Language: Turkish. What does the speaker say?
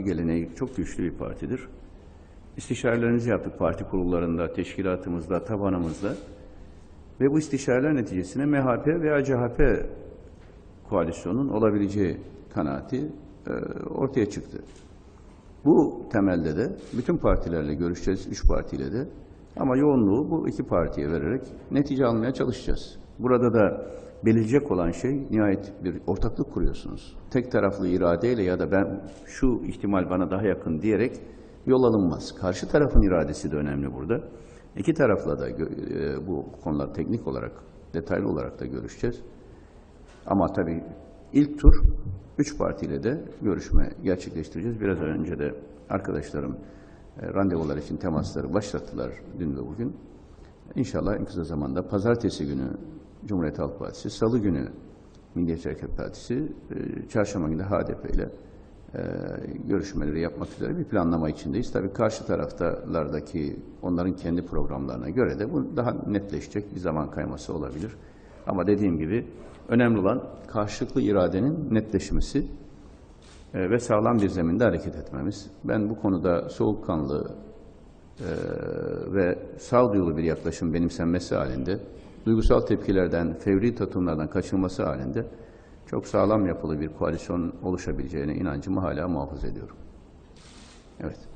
parti geleneği çok güçlü bir partidir. İstişarelerimizi yaptık parti kurullarında, teşkilatımızda, tabanımızda. Ve bu istişareler neticesinde MHP veya CHP koalisyonun olabileceği kanaati e, ortaya çıktı. Bu temelde de bütün partilerle görüşeceğiz, üç partiyle de. Ama yoğunluğu bu iki partiye vererek netice almaya çalışacağız. Burada da belirleyecek olan şey nihayet bir ortaklık kuruyorsunuz. Tek taraflı iradeyle ya da ben şu ihtimal bana daha yakın diyerek yol alınmaz. Karşı tarafın iradesi de önemli burada. İki tarafla da e, bu konular teknik olarak, detaylı olarak da görüşeceğiz. Ama tabii ilk tur üç partiyle de görüşme gerçekleştireceğiz. Biraz önce de arkadaşlarım e, randevular için temasları başlattılar dün ve bugün. İnşallah en kısa zamanda pazartesi günü Cumhuriyet Halk Partisi, salı günü Milliyetçi Hareket Partisi, e, çarşamba günü HDP ile e, görüşmeleri yapmak üzere bir planlama içindeyiz. Tabii karşı taraftalardaki onların kendi programlarına göre de bu daha netleşecek bir zaman kayması olabilir. Ama dediğim gibi önemli olan karşılıklı iradenin netleşmesi e, ve sağlam bir zeminde hareket etmemiz. Ben bu konuda soğukkanlı ve sağduyulu bir yaklaşım benimsenmesi halinde, duygusal tepkilerden, fevri tutumlardan kaçınması halinde çok sağlam yapılı bir koalisyon oluşabileceğine inancımı hala muhafaza ediyorum. Evet.